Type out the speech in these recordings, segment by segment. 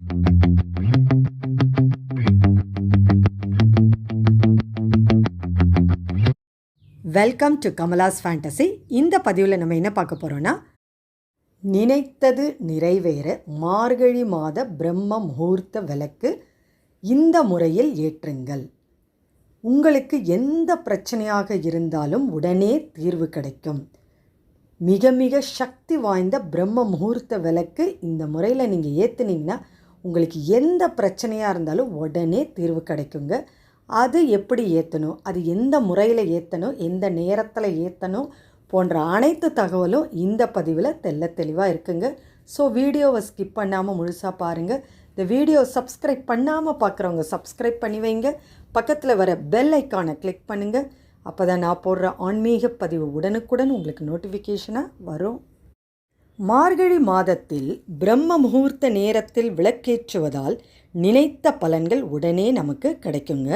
Welcome to Kamala's fantasy இந்த பதிவில் நம்ம என்ன பார்க்க போகிறோன்னா நினைத்தது நிறைவேற மார்கழி மாத பிரம்ம முகூர்த்த விளக்கு இந்த முறையில் ஏற்றுங்கள். உங்களுக்கு எந்த பிரச்சனையாக இருந்தாலும் உடனே தீர்வு கிடைக்கும். மிக மிக சக்தி வாய்ந்த பிரம்ம முகூர்த்த விளக்கு இந்த முறையில் நீங்கள் ஏற்றுனீங்கன்னா உங்களுக்கு எந்த பிரச்சனையாக இருந்தாலும் உடனே தீர்வு கிடைக்குங்க. அது எப்படி ஏற்றணும் அது எந்த முறையில் ஏற்றணும் எந்த நேரத்தில் ஏற்றணும் போன்ற அனைத்து தகவலும் இந்த பதிவில் தெள்ள தெளிவாக இருக்குங்க. ஸோ வீடியோவை ஸ்கிப் பண்ணாமல் முழுசாக பாருங்கள் இந்த வீடியோ சப்ஸ்கிரைப் பண்ணாமல் பார்க்குறவங்க சப்ஸ்கிரைப் பண்ணி வைங்க. பக்கத்தில் வர பெல் ஐக்கானை கிளிக் பண்ணுங்கள் அப்போ தான் நான் போடுற ஆன்மீக பதிவு உடனுக்குடன் உங்களுக்கு நோட்டிஃபிகேஷனாக வரும். மார்கழி மாதத்தில் பிரம்ம முகூர்த்த நேரத்தில் விளக்கேற்றுவதால் நினைத்த பலன்கள் உடனே நமக்கு கிடைக்குங்க.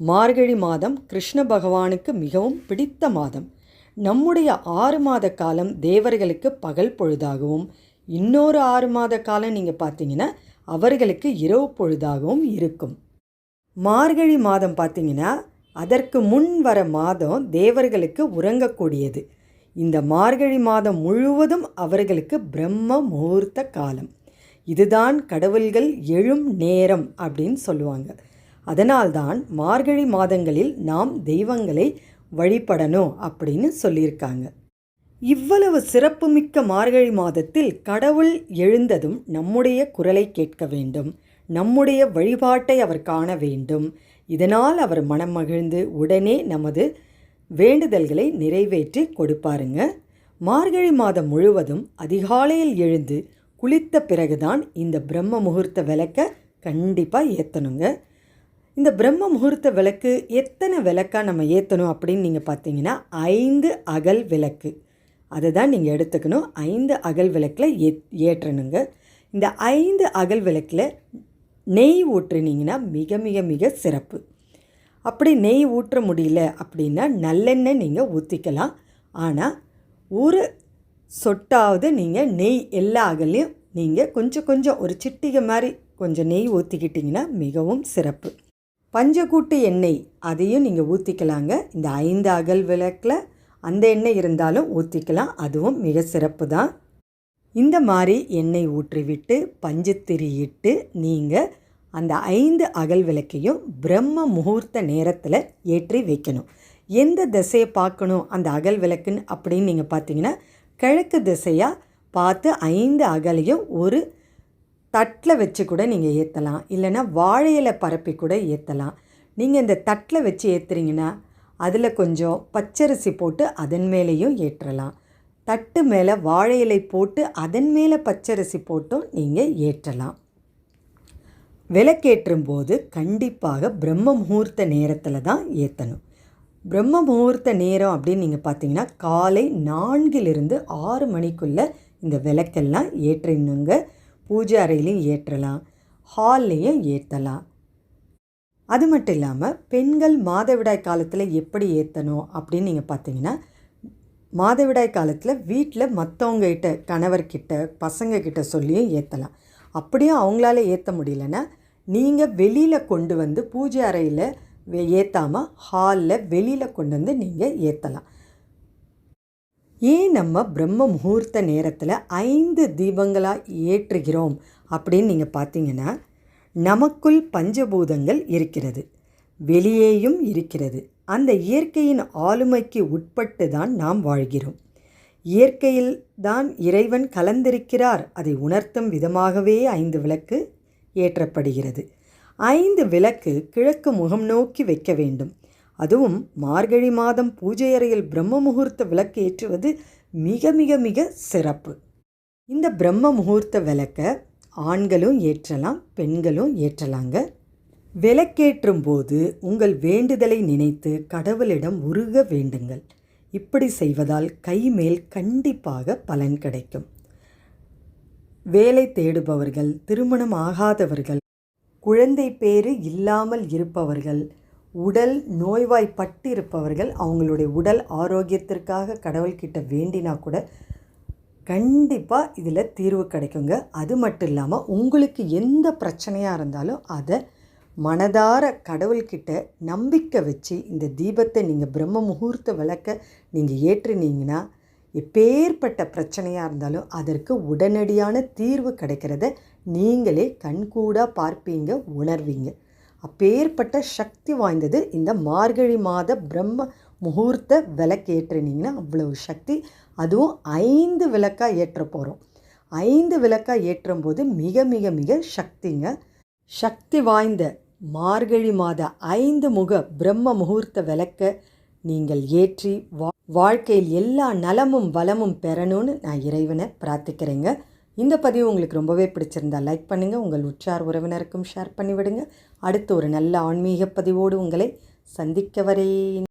மார்கழி மாதம் கிருஷ்ண பகவானுக்கு மிகவும் பிடித்த மாதம். நம்முடைய ஆறு மாத காலம் தேவர்களுக்கு பகல் பொழுதாகவும் இன்னொரு ஆறு மாத காலம் நீங்கள் பார்த்தீங்கன்னா அவர்களுக்கு இரவு பொழுதாகவும் இருக்கும். மார்கழி மாதம் பார்த்தீங்கன்னா அதற்கு முன் வர மாதம் தேவர்களுக்கு உறங்கக்கூடியது. இந்த மார்கழி மாதம் முழுவதும் அவர்களுக்கு பிரம்ம முகூர்த்த காலம். இதுதான் கடவுள்கள் எழும் நேரம் அப்படின்னு சொல்லுவாங்க. அதனால்தான் மார்கழி மாதங்களில் நாம் தெய்வங்களை வழிபடணும் அப்படின்னு சொல்லியிருக்காங்க. இவ்வளவு சிறப்புமிக்க மார்கழி மாதத்தில் கடவுள் எழுந்ததும் நம்முடைய குரலை கேட்க வேண்டும். நம்முடைய வழிபாட்டை அவர் காண வேண்டும். இதனால் அவர் மனம் மகிழ்ந்து உடனே நமது வேண்டுதல்களை நிறைவேற்றி கொடுப்பாருங்க. மார்கழி மாதம் முழுவதும் அதிகாலையில் எழுந்து குளித்த பிறகுதான் இந்த பிரம்ம முகூர்த்த விளக்க கண்டிப்பாக ஏற்றணுங்க இந்த பிரம்ம முகூர்த்த விளக்கு எத்தனை விளக்காக நம்ம ஏற்றணும் அப்படின்னு நீங்கள் பார்த்தீங்கன்னா ஐந்து அகல் விளக்கு. அதை தான் நீங்கள் எடுத்துக்கணும். ஐந்து அகல் விளக்கில் ஏ ஏற்றணுங்க. இந்த ஐந்து அகல் விளக்கில் நெய் ஊற்றுனீங்கன்னா மிக மிக மிக சிறப்பு. அப்படி நெய் ஊற்ற முடியல அப்படின்னா நல்லெண்ணெய் நீங்கள் ஊற்றிக்கலாம் ஆனால் ஒரு சொட்டாவது நீங்கள் நெய் எல்லா அகலையும் நீங்கள் கொஞ்சம் கொஞ்சம் ஒரு சிட்டிகை மாதிரி கொஞ்சம் நெய் ஊற்றிக்கிட்டிங்கன்னா மிகவும் சிறப்பு. பஞ்சக்கூட்டு எண்ணெய் அதையும் நீங்கள் ஊற்றிக்கலாங்க இந்த ஐந்து அகல் விளக்கில் அந்த எண்ணெய் இருந்தாலும் ஊற்றிக்கலாம் அதுவும் மிக சிறப்பு தான். இந்த மாதிரி எண்ணெய் ஊற்றிவிட்டு பஞ்சு திரியிட்டு நீங்கள் அந்த ஐந்து அகல் விளக்கையும் பிரம்ம முகூர்த்த நேரத்தில் ஏற்றி வைக்கணும். எந்த திசையை பார்க்கணும் அந்த அகல் விளக்குன்னு அப்படின்னு நீங்கள் பார்த்தீங்கன்னா கிழக்கு திசையாக பார்த்து ஐந்து அகலையும் ஒரு தட்டில் வச்சு கூட நீங்கள் ஏற்றலாம் இல்லைன்னா வாழையில பரப்பி கூட ஏற்றலாம் நீங்கள் இந்த தட்டில் வச்சு ஏற்றுறீங்கன்னா அதில் கொஞ்சம் பச்சரிசி போட்டு அதன் மேலேயும் ஏற்றலாம். தட்டு மேலே வாழை இலை போட்டு அதன் மேலே பச்சரிசி போட்டும் நீங்கள் ஏற்றலாம். விளக்கேற்றும் போது கண்டிப்பாக பிரம்ம முகூர்த்த நேரத்தில் தான் ஏற்றணும் பிரம்ம முகூர்த்த நேரம் அப்படின்னு நீங்கள் பார்த்தீங்கன்னா காலை நான்கிலிருந்து ஆறு மணிக்குள்ளே இந்த விளக்கெல்லாம் ஏற்றினுங்க. பூஜை அறையிலையும் ஏற்றலாம் ஹால்லையும் ஏற்றலாம் அது மட்டும் இல்லாமல் பெண்கள் மாதவிடாய் காலத்தில் எப்படி ஏற்றணும் அப்படின்னு நீங்கள் பார்த்தீங்கன்னா மாதவிடாய் காலத்தில் வீட்டில் மற்றவங்ககிட்ட கணவர்கிட்ட பசங்கக்கிட்ட சொல்லியும் ஏற்றலாம் அப்படியும் அவங்களால ஏற்ற முடியலன்னா நீங்கள் வெளியில் கொண்டு வந்து பூஜை அறையில் ஏற்றாமல் ஹாலில் வெளியில் கொண்டு வந்து நீங்கள் ஏற்றலாம் ஏன் நம்ம பிரம்ம முகூர்த்த நேரத்தில் ஐந்து தீபங்களாக ஏற்றுகிறோம் அப்படின்னு நீங்கள் பார்த்தீங்கன்னா நமக்குள் பஞ்சபூதங்கள் இருக்கிறது. வெளியேயும் இருக்கிறது. அந்த இயற்கையின் ஆளுமைக்கு உட்பட்டு தான் நாம் வாழ்கிறோம். இயற்கையில் தான் இறைவன் கலந்திருக்கிறார். அதை உணர்த்தும் விதமாகவே ஐந்து விளக்கு ஏற்றப்படுகிறது. ஐந்து விளக்கு கிழக்கு முகம் நோக்கி வைக்க வேண்டும். அதுவும் மார்கழி மாதம் பூஜை அறையில் பிரம்ம முகூர்த்த விளக்கு ஏற்றுவது மிக மிக மிக சிறப்பு. இந்த பிரம்ம முகூர்த்த விளக்கை ஆண்களும் ஏற்றலாம் பெண்களும் ஏற்றலாங்க. விளக்கேற்றும் போது உங்கள் வேண்டுதலை நினைத்து கடவுளிடம் உருக வேண்டுங்கள். இப்படி செய்வதால் கைமேல் கண்டிப்பாக பலன் கிடைக்கும். வேலை தேடுபவர்கள் திருமணம் ஆகாதவர்கள் குழந்தை பேறு இல்லாமல் இருப்பவர்கள் உடல் நோய்வாய்ப்பட்டு இருப்பவர்கள் அவங்களுடைய உடல் ஆரோக்கியத்திற்காக கடவுள்கிட்ட வேண்டினா கூட கண்டிப்பாக இதில் தீர்வு கிடைக்குங்க. அது மட்டும் இல்லாமல் உங்களுக்கு எந்த பிரச்சனையாக இருந்தாலும் அதை மனதார கடவுள்கிட்ட நம்பிக்கை வச்சு இந்த தீபத்தை நீங்கள் பிரம்ம முகூர்த்த விளக்க நீங்கள் ஏற்றுனீங்கன்னா எப்பேற்பட்ட பிரச்சனையாக இருந்தாலும் அதற்கு உடனடியான தீர்வு கிடைக்கிறத நீங்களே கண்கூடாக பார்ப்பீங்க உணர்வீங்க. அப்பேற்பட்ட சக்தி வாய்ந்தது இந்த மார்கழி மாத பிரம்ம முகூர்த்த விளக்கு ஏற்றுனீங்கன்னா அவ்வளவு சக்தி. அதுவும் ஐந்து விளக்காக ஏற்ற போகிறோம் ஐந்து விளக்காக ஏற்றும் போது மிக மிக மிக சக்திங்க. சக்தி வாய்ந்த மார்கழி மாத ஐந்து முக பிரம்ம முகூர்த்த விளக்க நீங்கள் ஏற்றி வா வாழ்க்கையில் எல்லா நலமும் வளமும் பெறணும்னு நான் இறைவனை பிரார்த்திக்கிறேங்க. இந்த பதிவு உங்களுக்கு ரொம்பவே பிடிச்சிருந்தா லைக் பண்ணுங்கள் உங்கள் உற்றார் உறவினருக்கும் ஷேர் பண்ணிவிடுங்க. அடுத்து ஒரு நல்ல ஆன்மீக பதிவோடு உங்களை சந்திக்க வரேன்.